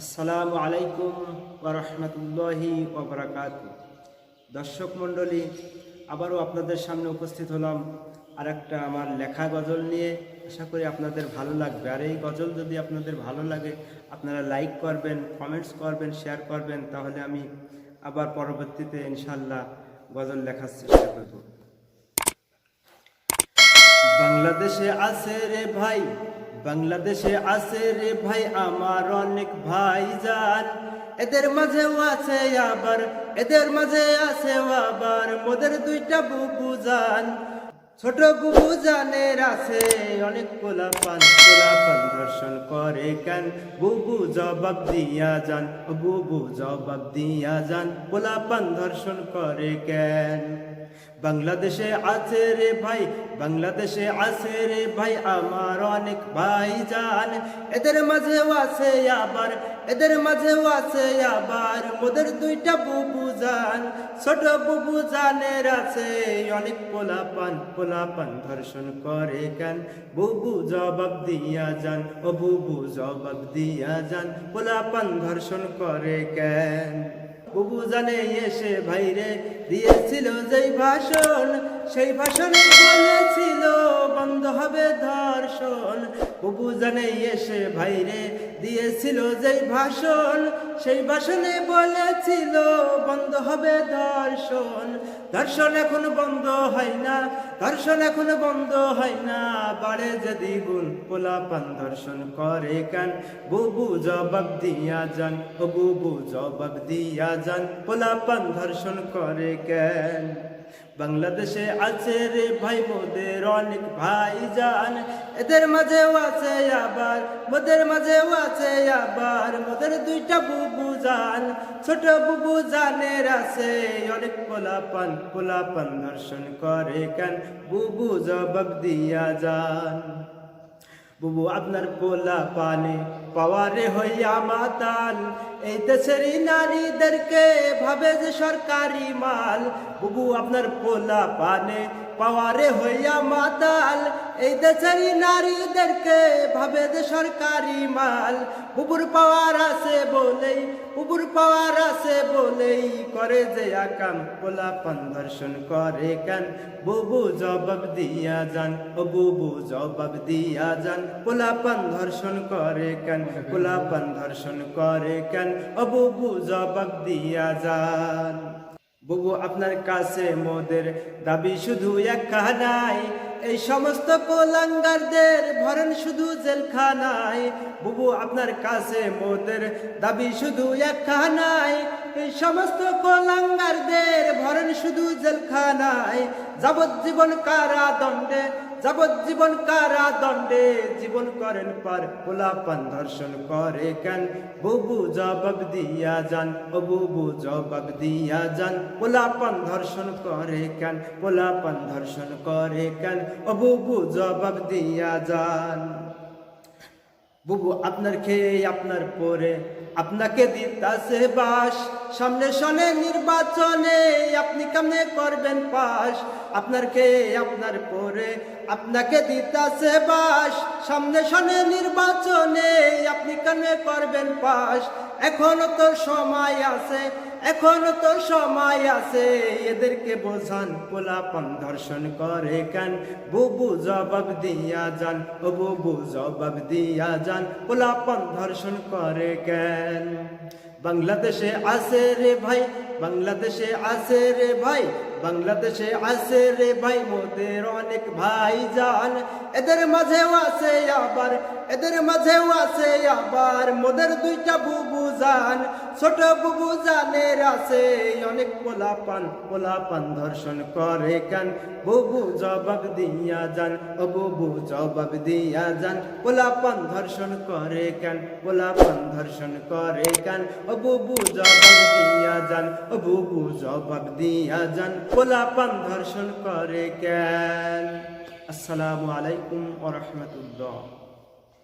আসসালামু আলাইকুম ওরহমতুল্লাহি ওবরাকাত দর্শক মণ্ডলী, আবারও আপনাদের সামনে উপস্থিত হলাম আর একটা আমার লেখা গজল নিয়ে। আশা করি আপনাদের ভালো লাগবে। আর এই গজল যদি আপনাদের ভালো লাগে, আপনারা লাইক করবেন, কমেন্টস করবেন, শেয়ার করবেন, তাহলে আমি আবার পরবর্তীতে ইনশাল্লাহ গজল লেখার চেষ্টা করব। বাংলাদেশে আছে রে ভাই বাংলাদেশে আছে রে ভাই আমার অনেক ভাই যান এদের মাঝেও আছে আবার, এদের মাঝে আছে আবার, মোদের দুইটা বুবু যান ছোট বুবু জানের আছে অনেক কোলা পান পান দর্শন করে কেন বুবু জবাব দিয়া যান বুবু জবাব দিয়া যান কোলা পান দর্শন করে কেন? বাংলাদেশে আছে রে ভাই, বাংলাদেশে আছে রে ভাই, আমার অনেক ভাই জান এদের মাঝেও আছে আবার, এদের মাঝেও আছে আবার। মোদের দুইটা বুবু জান, ছোট বুবু জানের আছে। অনেক পোলা পান পোলা পান ধর্ষণ করে কেন? বুবু জবাব দিয়া যান, ও বুবু জবাব দিয়া যান। পোলা পান ধর্ষণ করে কেন? বুবু জানে এসে ভাইরে দিয়েছিল যেই ভাষণ, সেই ভাষণে বলেছিল, বন্ধ হবে ধর্ষণ। বুবু জানে এসে ভাইরে দিয়েছিল যেই ভাষণ, সেই ভাষণে বলেছিল, বন্ধ হবে ধর্ষণ। ধর্ষণ এখন বন্ধ ধর্ষণ এখনও বন্ধ হয় না। বাড়ে যে দ্বিগুণ পোলা পান ধর্ষণ করে কেন? বুবু জবাব দিয়া যান বুবু জবাব দিয়া যান পোলা পান ধর্ষণ করে কেন? বাংলাদেশে আছে রে ভাই, মোদের অনেক ভাই যান এদের মাঝেও আছে আবার, মোদের মাঝেও আছে আবার, মোদের দুইটা বুবু যান ছোট বুবু জানের আছে অনেক পোলাপান পোলাপান দর্শন করে কেন? বুবু জবাব দিয়া যান। বুবু, আপনার পোলা পানে পাওয়ারে হইয়া মাতাল। এই দেশের নারীদেরকে ভাবে যে সরকারি মাল। বুবু, আপনার পোলা পানে পাওয়ারে হইয়া মাতাল। এই দেশের নারীদেরকে ভাবে যে সরকারি মাল। বুবুর পাওয়ার আছে বলেই, বুবুর পাওয়ার আছে বলেই করে যে আকাম। পোলা পান দর্শন করে কেন? বুবু জবাব দিয়া যান, ও বুবু জবাব দিয়া যান। পোলাপান ধর্ষণ করে কেন? পোলাপান ধর্ষণ করে কেন? ও বুবু, জবাব দিয়া যান। বুবু আপনার কাছে মোদের দাবি শুধু একখানাই এই সমস্ত কোলাঙ্গারদের ভরেন শুধু জেলখানায়। বুবু আপনার কাছে মোদের দাবি শুধু একখানাই এই সমস্ত কোলাঙ্গারদের ভরেন শুধু জেলখানায়। যাবজ্জীবন কারাদণ্ডে যাবজ্জীবন কারা দণ্ডে জীবন করেন পার পোলাপান ধর্ষণ করে কেন? বুবু জবাব দিয়া যান, ও বুবু জবাব দিয়া যান, পোলাপান ধর্ষণ করে কেন? পোলাপান ধর্ষণ করে কেন? ও বুবু জবাব দিয়া যান। বুবু, আপনার খেয়ে, আপনার পরে। আপনাকে দিতাছে বাস, সামনে শোনে নির্বাচনে। আপনি কেমনে করবেন পাশ আপনার খেয়ে, আপনার পরে। আপনাকে দিতাছে বাস, সামনে শোনে নির্বাচনে। আপনি কেমনে করবেন পাশ এখনও তো সময় আছে। এখনও তো সময় আছে, এদেরকে বোঝান, পোলাপন ধর্ষণ করে কেন? বুবু জবাব দিয়া যান, ও বুবু জবাব দিয়া যান, পোলাপন ধর্ষণ করে কেন? বাংলাদেশে আছে রে ভাই, বাংলাদেশে আছে রে ভাই, বাংলাদেশে আছে রে ভাই, মোদের অনেক ভাই যান এদের মাঝেও আছে আবার, এদের মাঝেও আছে আবার, মোদের দুইটা বুবু যান ছোট বুবু জানের আছে অনেক পোলাপান পোলাপান ধর্ষণ করে কেন? বুবু জবাব দিয়া যান, ও বুবু জবাব দিয়া যান। পোলাপান ধর্ষণ করে কেন? পোলাপান ধর্ষণ করে কেন? ও বুবু জবাব দিয়া যান ও বুবু জবাব দিয়া যান। পোলাপান ধর্ষণ করে কেন? আসসালামু আলাইকুম ওয়া রাহমাতুল্লাহ।